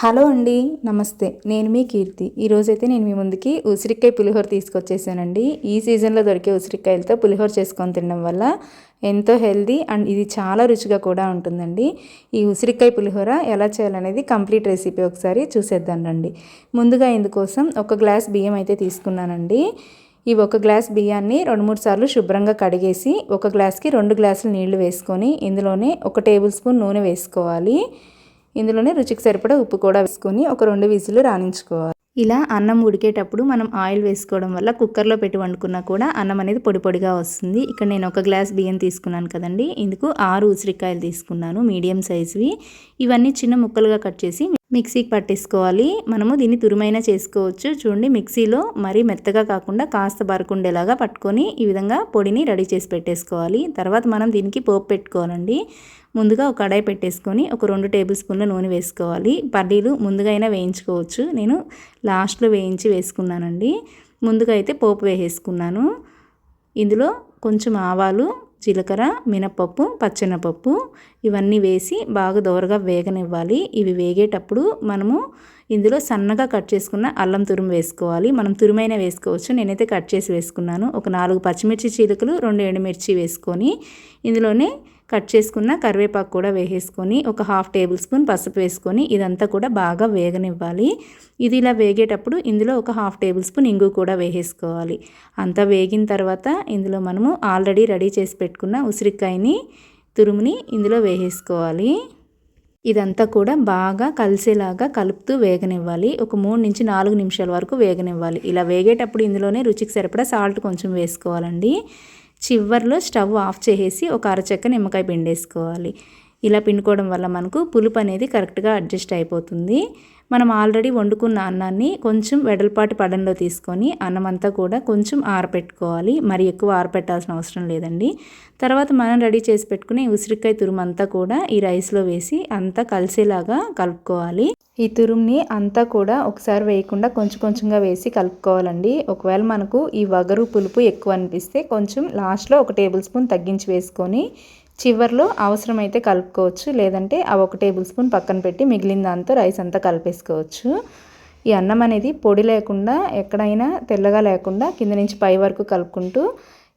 Hello అండి నమస్తే. నేను మీ కీర్తి. ఈరోజైతే నేను మీ ముందుకి ఉసిరికాయ పులిహోర తీసుకొచ్చేసానండి. ఈ సీజన్లో దొరికే ఉసిరికాయలతో పులిహోర చేసుకొని తినడం వల్ల ఎంతో హెల్దీ అండ్ ఇది చాలా రుచిగా కూడా ఉంటుందండి. ఈ ఉసిరికాయ పులిహోర ఎలా చేయాలనేది కంప్లీట్ రెసిపీ ఒకసారి చూసేద్దాం రండి. ముందుగా ఇందుకోసం ఒక గ్లాస్ బియ్యం అయితే తీసుకున్నానండి. ఈ ఒక గ్లాస్ బియ్యాన్ని రెండు మూడు సార్లు శుభ్రంగా కడిగేసి ఒక గ్లాస్కి రెండు గ్లాసులు నీళ్ళు వేసుకొని ఇందులోనే ఒక టేబుల్ స్పూన్ నూనె వేసుకోవాలి. ఇందులోనే రుచికి సరిపడా ఉప్పు కూడా వేసుకొని ఒక రెండు విజులు రాణించుకోవాలి. ఇలా అన్నం ఉడికేటప్పుడు మనం ఆయిల్ వేసుకోవడం వల్ల కుక్కర్లో పెట్టి వండుకున్నా కూడా అన్నం అనేది పొడి పొడిగా వస్తుంది. ఇక్కడ నేను ఒక గ్లాస్ బియ్యం తీసుకున్నాను కదండి. ఇందుకు ఆరు ఉసిరికాయలు తీసుకున్నాను మీడియం సైజువి. ఇవన్నీ చిన్న ముక్కలుగా కట్ చేసి మిక్సీకి పట్టేసుకోవాలి. మనము దీన్ని తురుమైన చేసుకోవచ్చు. చూడండి మిక్సీలో మరీ మెత్తగా కాకుండా కాస్త బరకుండేలాగా పట్టుకొని ఈ విధంగా పొడిని రెడీ చేసి పెట్టేసుకోవాలి. తర్వాత మనం దీనికి పోపు పెట్టుకోవాలండి. ముందుగా ఒక కడాయి పెట్టేసుకొని ఒక రెండు టేబుల్ స్పూన్ల నూనె వేసుకోవాలి. పల్లీలు ముందుగా అయినా వేయించుకోవచ్చు. నేను లాస్ట్లో వేయించి వేసుకున్నానండి. ముందుగా అయితే పోపు వేసేసుకున్నాను. ఇందులో కొంచెం ఆవాలు జీలకర్ర మినపప్పు పచ్చెనపప్పు ఇవన్నీ వేసి బాగా దోరగా వేగనివ్వాలి. ఇవి వేగేటప్పుడు మనము ఇందులో సన్నగా కట్ చేసుకున్న అల్లం తురుము వేసుకోవాలి. మనం తురుమైన వేసుకోవచ్చు. నేనైతే కట్ చేసి వేసుకున్నాను. ఒక నాలుగు పచ్చిమిర్చి చీలకలు రెండు ఎండుమిర్చి వేసుకొని ఇందులోనే కట్ చేసుకున్న కరివేపాకు కూడా వేసేసుకొని ఒక హాఫ్ టేబుల్ స్పూన్ పసుపు వేసుకొని ఇదంతా కూడా బాగా వేగనివ్వాలి. ఇది ఇలా వేగేటప్పుడు ఇందులో ఒక హాఫ్ టేబుల్ స్పూన్ ఇంగు కూడా వేసేసుకోవాలి. అంతా వేగిన తర్వాత ఇందులో మనము ఆల్రెడీ రెడీ చేసి పెట్టుకున్న ఉసిరికాయని తురుముని ఇందులో వేసేసుకోవాలి. ఇదంతా కూడా బాగా కలిసేలాగా కలుపుతూ వేగనివ్వాలి. ఒక మూడు నుంచి నాలుగు నిమిషాల వరకు వేగనివ్వాలి. ఇలా వేగేటప్పుడు ఇందులోనే రుచికి సరిపడా సాల్ట్ కొంచెం వేసుకోవాలండి. చివర్లో స్టవ్ ఆఫ్ చేసేసి ఒక అరచెక్క నిమ్మకాయ పిండేసుకోవాలి. ఇలా పిండుకోవడం వల్ల మనకు పులుపు అనేది కరెక్ట్గా అడ్జస్ట్ అయిపోతుంది. మనం ఆల్రెడీ వండుకున్న అన్నాన్ని కొంచెం వెడల్పాటి పడంలో తీసుకొని అన్నం అంతా కూడా కొంచెం ఆరపెట్టుకోవాలి. మరి ఎక్కువ ఆరపెట్టాల్సిన అవసరం లేదండి. తర్వాత మనం రెడీ చేసి పెట్టుకుని ఉసిరికాయ తురుమంతా కూడా ఈ రైస్లో వేసి అంతా కలిసేలాగా కలుపుకోవాలి. ఈ తురుముని అంతా కూడా ఒకసారి వేయకుండా కొంచెం కొంచెంగా వేసి కలుపుకోవాలండి. ఒకవేళ మనకు ఈ వగరు పులుపు ఎక్కువ అనిపిస్తే కొంచెం లాస్ట్లో ఒక టేబుల్ స్పూన్ తగ్గించి వేసుకొని చివర్లో అవసరమైతే కలుపుకోవచ్చు లేదంటే ఆ ఒక టేబుల్ స్పూన్ పక్కన పెట్టి మిగిలిన దాంతో రైస్ అంతా కలిపేసుకోవచ్చు. ఈ అన్నం అనేది పొడి లేకుండా ఎక్కడైనా తెల్లగా లేకుండా కింద నుంచి పై వరకు కలుపుకుంటూ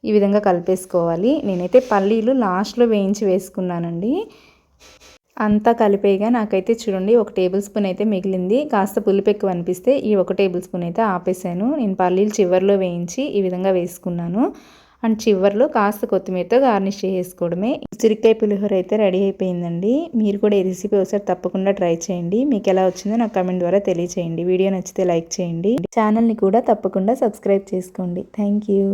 ఈ విధంగా కలిపేసుకోవాలి. నేనైతే పల్లీలు లాస్ట్లో వేయించి వేసుకున్నానండి. అంతా కలిపేగా నాకైతే చూడండి ఒక టేబుల్ స్పూన్ అయితే మిగిలింది. కాస్త పులుపు ఎక్కువ అనిపిస్తే ఈ ఒక టేబుల్ స్పూన్ అయితే ఆపేసాను నేను పల్లీలు చివరిలో వేయించి ఈ విధంగా వేసుకున్నాను. అండ్ చివరిలో కాస్త కొత్తిమీరతో గార్నిష్ చేసుకోవడమే. ఉసిరికాయ పులిహోర అయితే రెడీ అయిపోయిందండి. మీరు కూడా ఈ రెసిపీ ఒకసారి తప్పకుండా ట్రై చేయండి. మీకు ఎలా వచ్చిందో నాకు కమెంట్ ద్వారా తెలియచేయండి. వీడియో నచ్చితే లైక్ చేయండి. ఛానల్ని కూడా తప్పకుండా సబ్స్క్రైబ్ చేసుకోండి. Thank you.